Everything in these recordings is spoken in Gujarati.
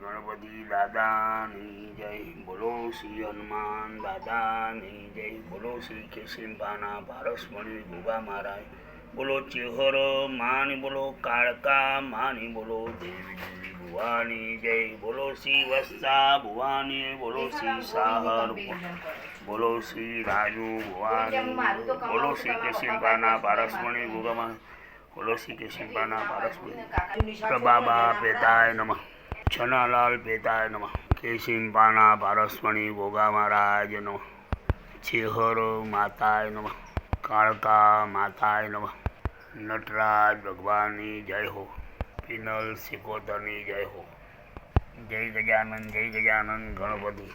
ગણપતિ દાદાની જય. બોલો શ્રી હનુમાન દાદાની જય. બોલો શ્રી કેશિંબાના પારસમણી ગુગા મહારાજ. બોલો ચેહર માની, બોલો કાળકા માની, બોલો દેવી ભુવાની જય. બોલો શ્રી વસ્તા ભુવાની, બોલો શ્રી સાહર બોલો શ્રી રાજુ ભુવાની, બોલો શ્રી ભારસમણી પારસમણી મહારાજ. બોલો શ્રી કેશિંબાના પારસમણી. પ્રભાબા પેતાય નમઃ. છનાલાલ પેતાય નમઃ. કેશિંપાના પારસમણી ગોગા મહારાજ નમઃ. ચેહર માતાય નમઃ. કાળકા માતાય નમઃ. નટરાજ ભગવાનની જય હો. પિનલ સિકોતરની જય હો. જય ગજાનંદ જય ગજાનંદ ગણપતિ.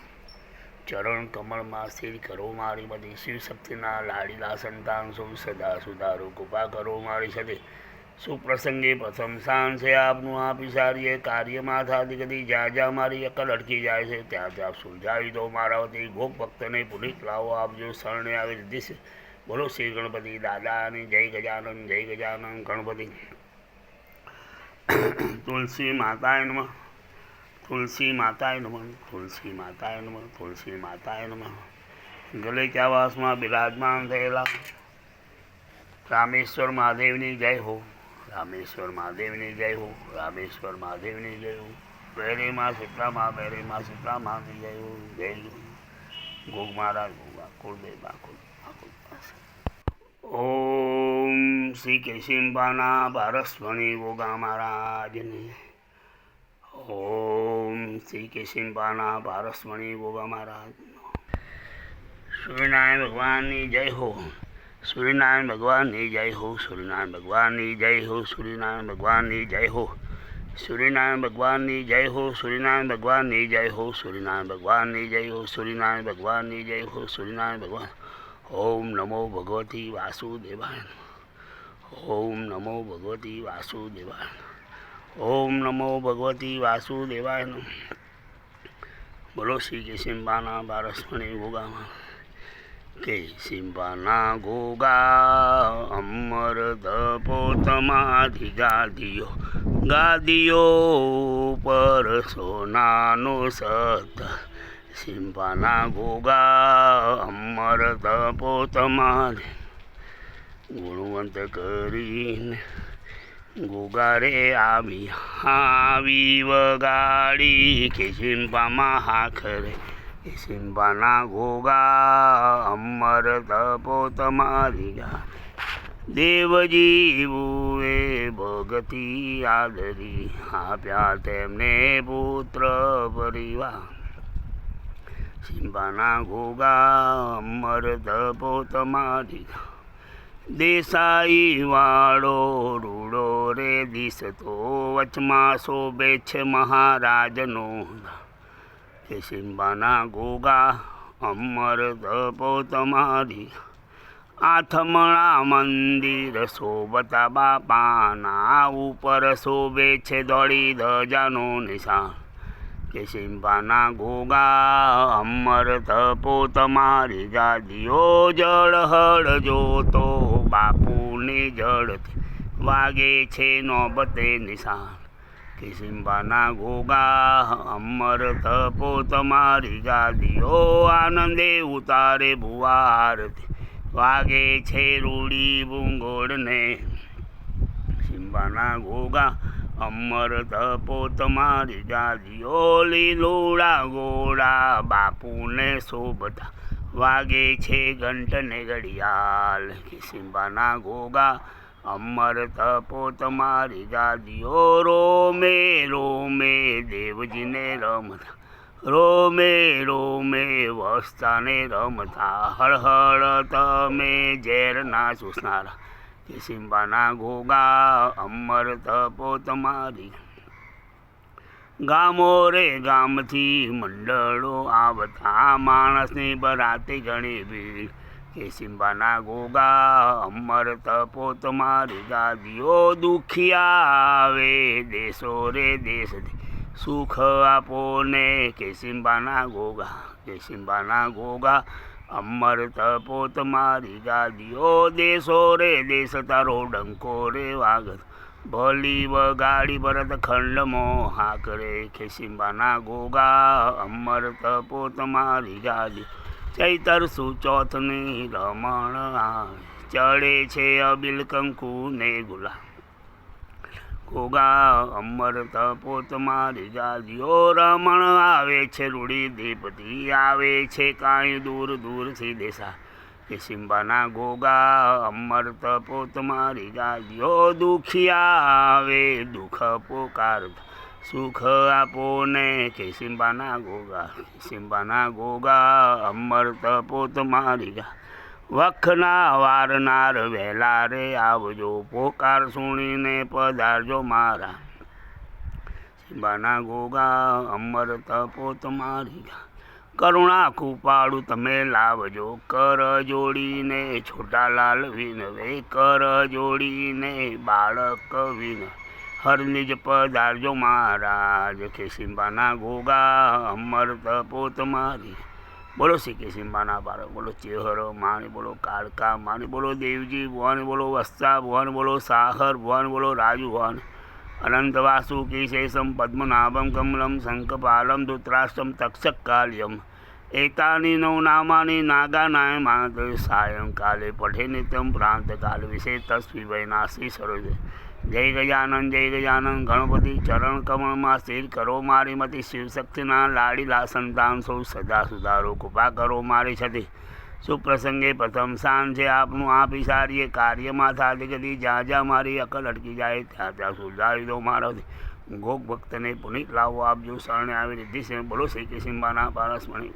ચરણ કમળમાં સ્થિર કરો મારી બધી. શિવ શક્તિના લાડીલા સંતાન સૌ સદા સુધારો. કૃપા કરો મારી સાથે. સુપ્રસંગે પ્રથમ સ્થાન છે આપનું, આપ સારીએ કાર્યમાં થતી કદી જ્યાં જ્યાં મારી અકલ અટકી જાય છે, ત્યાં ત્યાં સુલઝાવી દો મારા વતી, ભોગ ભક્તને પુનિત લાવો આપજો શરણે આવી દીધી છે. બોલો શ્રી ગણપતિ દાદાની જય ગજાનંદ જય ગજાનંદ ગણપતિ. તુલસી માતાએ નમઃ, તુલસી માતાએ નમઃ, તુલસી માતાએ નમઃ, તુલસી માતાએ નમઃ. ગલેચાવાસમાં બિરાજમાન થયેલા? રામેશ્વર મહાદેવની જય હો. રામેશ્વર મહાદેવની જય હો, રામેશ્વર મહાદેવની જય હો. બેરેમાં માં સીતા સીતામાં જય હો. જય ગોગ મહારાજ, ગોગા કુળદેવ બાકુલ બાકુલ ઓમ શ્રી કેશિંબાના પારસ્વણી ગોગા મહારાજની. ઓમ શ્રી કેશિંબાના પારસ્વણી ગોગા મહારાજ સૂર્યનારાયણ ભગવાનની જય હો. સૂર્યનારાયણ ભગવાનની જય હો સૂર્યનારાયણ ભગવાનની જય હો સૂર્યનારાયણ ભગવાનની જય હો. સૂર્યનારાયણ ભગવાનની જય હો સૂર્યનારાયણ ભગવાનની જય હો સૂર્યનારાયણ ભગવાનની જય હો સૂર્યનારાયણ ભગવાનની જય હો સૂર્યનારાયણ ભગવાન. ઓમ નમો ભગવતી વાસુદેવાય. ઓમ નમો ભગવતી વાસુદેવાય. ઓમ નમો ભગવતી વાસુદેવાય. બોલો શ્રી કેશિંબાના બારસમણી ગોગામાં કે સિંબાના ગોગા અમર પોતમાંથી ગાદીઓ ગાદીઓ પર સોનાનો સત સિંબાના ગોગા અમર પોતમાંથી ગુણવંત કરીને ગોગારે આવી આવી વગાડી કે સિંબામાં હાખરે એ સિંબાના ગોગા અમર તપો તમારી દેવજીવુએ ભગતી આદરી આપ્યા તેમને પુત્ર પરિવાર. સિંબાના ઘોગા અમર તપો તમારી દેસાઈ વાળો રૂડો રે દિશતો વચમાં શોભે છે મહારાજનો. કે સિંબાના ગોગા, અમર તપો તમારી. આથમણા મંદિર શોભતા બાપાના ઉપર શોભે છે દોડી ધજાનો નિશાન. કે સિંભાના ગોગા, અમર તપો તમારી. ગાદીઓ જળ હળ જોતો બાપુની જળથી વાગે છે નોબતે નિશાન. કે ઘોગા અમર તપો તમારી ગાદીઓ, આનંદે ઉતારે ભુવારથી વાગે છે રૂડી ભૂંગોળને. સિંબાના ઘોગા અમર તપો તમારી ગાદીઓ, લીલોડા ગોળા બાપુને શોભતા. વાગે છે ઘંટને ઘડિયાળ. કિસિમ્બાના ગોગા અમર તપો તમારી ગાદીઓ, રોમે રોમે, દેવજીને રમતા, રોમે રોમે, વસ્તાને રમતા હળહળ તમે ઝેરના ચૂસનારા કે સિંબાના ઘોગા અમર તપો તમારી. ગામો રે ગામથી મંડળો આવતા, માણસની બરાતી ઘણી ભીડ કે સિંબાના ગોગા અમર તપો તમારી ગાદીઓ દુખિયા આવે. દેશો રે દેશ સુખ આપો ને. કે સિંબાના ગોગા, કે સિંબાના ગોગા અમર તપો તમારી ગાદીઓ. દેશો રે દેશ તારો ડંકો રે વાગત ભલી વગાડી ભરત ખંડમાં હાકરે. ખેસીંબાના ગોગા અમર તપો તમારી ગાદી. ચૈતર સુચોથની રમણ ચડે છે અબિલ કંકુ ને ગુલા. ગોગા અમર તપો તમારી ગાદીઓ રમણ આવે છે, રૂડી દીપતી આવે છે, કાંઈ દૂર દૂરથી દેશા. કે સિંબાના ગોગા અમર તપો તમારી ગાદીઓ દુખિયા આવે, દુઃખ પોકાર સુખ આપો ને કે સિંબાના ગોગા સિંબાના ગોગા, અમર તપોત મારી ગા. વખના વારનાર વહેલા રે આવજો, પોકાર સુણીને પધારજો મારા. સિંબાના ગોગા, અમર તપોત મારી ગા. કરુણા કૃપાળું તમે લાવજો, કર જોડીને છોટાલાલ વિનવે, કર જોડીને બાળક વિન હરનિજ પધારજો મહારાજ. કે સિંબાના ગોગા અમર તપોત મારી. બોલો શ્રી કેસિંબાના બાળક, બોલો ચેહરો માણી, બોલો કાળકા માણી, બોલો દેવજી ભવન, બોલો વસ્તા ભવન, બોલો સાહર ભવન, બોલો રાજુ ભુવન. અનંત વાસુકી શેષમ પદ્મનાભમ કમલમ શંખપાલમ ધૃતરાષ્ટ્રમ તક્ષકાલ્યમ એતાની નવ નામાની નાગાનાય માત. સાયંકાલે પઠે નિત્યમ પ્રાંતકાલ વિશે તસ્વી વૈનાશી સરોજ. જય ગજાનંદ જય ગજાનંદ. ગણપતિ ચરણ કમળમાં સ્થિર કરો મારી મતી. શિવશક્તિના લાડીલા સંતાન સૌ સદા સુધારો કૃપા કરો મારી છતી. સુપ્રસંગે પ્રથમ સ્થાન છે આપનું. આપી સારીએ કાર્યમાં થાતી ગતિ. જ્યાં જ્યાં મારી અકલ અટકી જાય, ત્યાં ત્યાં સુધારી દો મારાથી ગોપ ભક્તને પુનિત લાવો. આપજો શરણે આવી રીતિ છે, બોલો શ્રી કિશિંબાના પારસમણી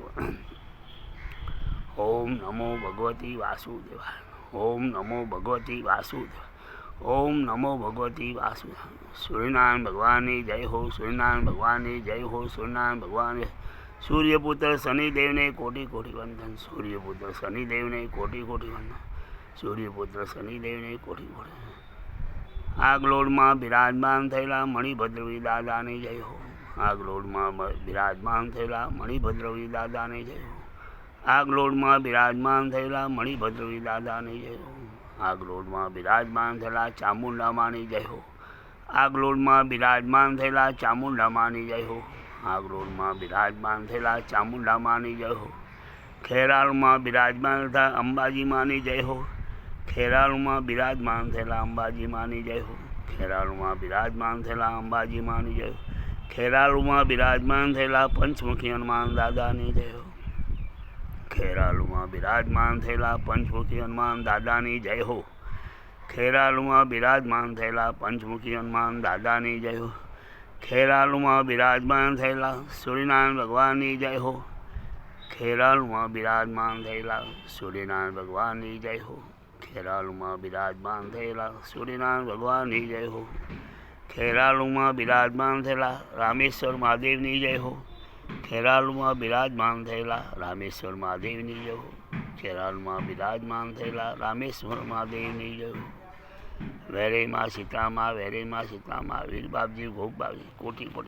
ઓમ નમો ભગવતી વાસુદેવાય. ઓમ નમો ભગવતી વાસુદેવાય. ઓમ નમો ભગવતી વાસુદેવાય સૂર્યનારાયણ ભગવાનની જય હો, સૂર્યનારાયણ ભગવાનની જય હો, સૂર્યનારાયણ ભગવાન. સૂર્યપુત્ર શનિદેવને કોટી કોટી વંદન, સૂર્યપુત્ર શનિદેવને કોટી કોટી વંદન, સૂર્યપુત્ર શનિદેવને કોટી કોટી આગલોડમાં બિરાજમાન થયેલા મણિભદ્રવી દાદાની જય હો. આગલોડમાં બિરાજમાન થયેલા મણિભદ્રવી દાદાની જય હો. આગલોડમાં બિરાજમાન થયેલા મણિભદ્રવી દાદાની જય હો. આગલોડમાં બિરાજમાન થયેલા ચામુંડામાની જય હો. આગલોડમાં બિરાજમાન થયેલા ચામુંડામાની જય હો. આગલોડમાં બિરાજમાન થયેલા ચામુંડામાની જય હો. ખેરાલુમાં બિરાજમાન થતા અંબાજી માની જય હો. ખેરાલુમાં બિરાજમાન થયેલા અંબાજીમાની જય હો. ખેરાલુમાં બિરાજમાન થયેલા અંબાજીમાની જય હો. ખેરાલુમાં બિરાજમાન થયેલા પંચમુખી હનુમાન દાદાની જય હો. ખેરાલુમાં બિરાજમાન થયેલા પંચમુખી હનુમાન દાદાની જય હો. ખેરાલુમાં બિરાજમાન થયેલા પંચમુખી હનુમાન દાદાની જય હો. ખેરાલુમાં બિરાજમાન થયેલા સૂર્યનારાયણ ભગવાનની જય હો. ખેરાલુમાં બિરાજમાન થયેલા સૂર્યનારાયણ ભગવાનની જય હો. ખેરાલુમાં બિરાજમાન થયેલા સૂર્યનારાયણ ભગવાનની જય હો. ખેરાલુમાં બિરાજમાન થયેલા રામેશ્વર મહાદેવની જય હો. ખેરાલુમાં બિરાજમાન થયેલા રામેશ્વર મહાદેવની જવું ખેરાલુમાં બિરાજમાન થયેલા રામેશ્વર મહાદેવની જવું વેરેમાં સીતામાં વેરેમાં સીતામાં વીર બાપજી ભોગ બાપજી કોટી કોટી